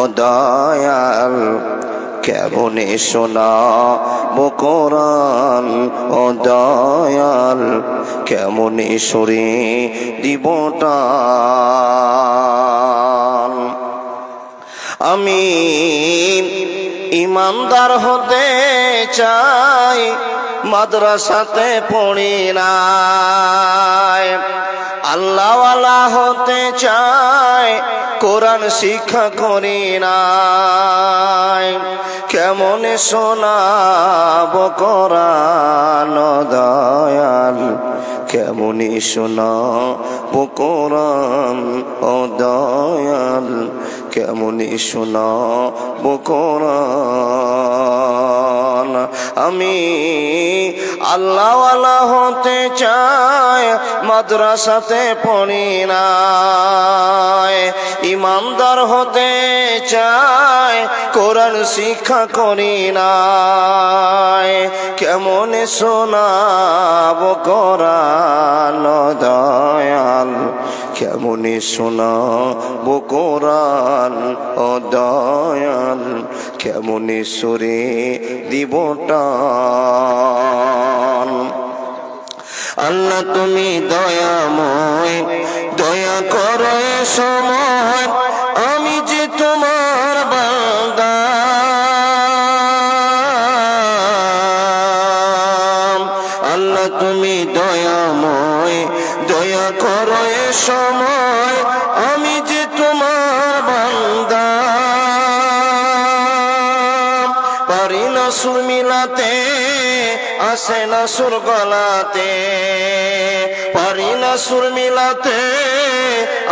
ও দয়াল, কেমনে শোনা বকরান ও দয়াল, কেমনে সরে দিবটা আমি ইমানদার হতে চাই, মাদ্রাসাতে পড়ি নাই। আল্লাহওয়ালা হতে চাই কোরআন শিক্ষা করি নাই। কেমন শোনাব কোরআন দয়াল, কেমনি শোনাব কোরআন ও দয়াল, কেমনি শোনাব কোরআন। আমি আল্লাহওয়ালা হতে চায়, মাদ্রাসাতে পড়ি না ইমানদার হতে চায়, কোরআন শিক্ষা করি না কেমন শোনাব কোরআন কেমন শোনা কোরআন ও দয়াল কেমনি সুরে দিবটান আল্লাহ তুমি দয়াময় দয়া করো সময় আল্লাহ, তুমি দয়াময়। দয়া করো এ সময়, আমি যে তোমার বান্দা। পারি না সুর মিলাতে, আসে না সুর গলাতে। পারি না সুর মিলাতে,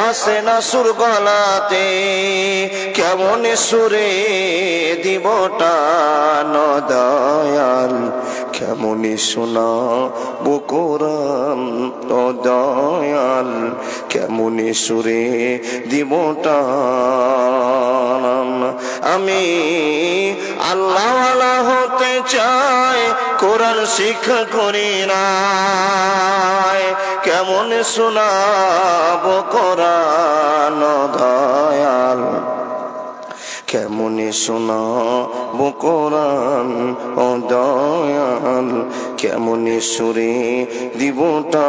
আসে না সুর গলাতে। কেমন সুরে দিবটা দয়াল? কেমন শোনা বকরাম ও দয়াল? কেমন সুরে দিবটা আমি আল্লাহ হতে চাই, কোরআন শিক্ষা করি না কেমন শোনাব কোরআন দয়াল? কেমন শোনাব কোরআন ও দয়াল? কেমন সুরে দিবটা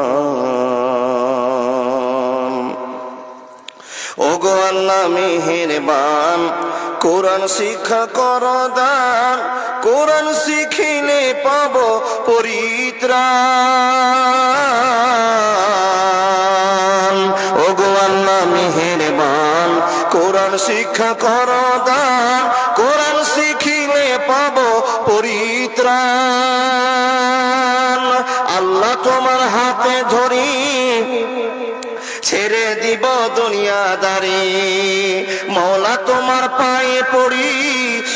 ওগো আল্লাহ মেহেরবান, কোরআন শিক্ষা কর দান, কোরআন শিখিলে পাব পরিত্রাণ। ওগো আল্লাহ মেহেরবান, কোরআন শিক্ষা কর দান, কোরআন শিখিলে পাব পরিত্রাণ। ছেড়ে দিব দুনিয়াদারি। মৌলা তোমার পায়ে পড়ি,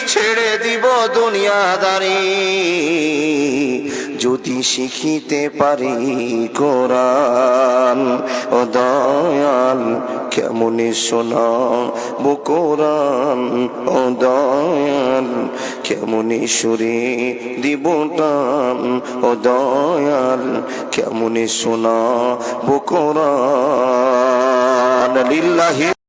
ছেড়ে দিব দুনিয়াদারি। যদি শিখিতে পারি কোরআন, ও দয়াল, কেমন শোনা কোরআন, ও দয়াল। কেমন সুরে দিবটান ও দয়াল কেমন শোনা বকরা লিল্লাহি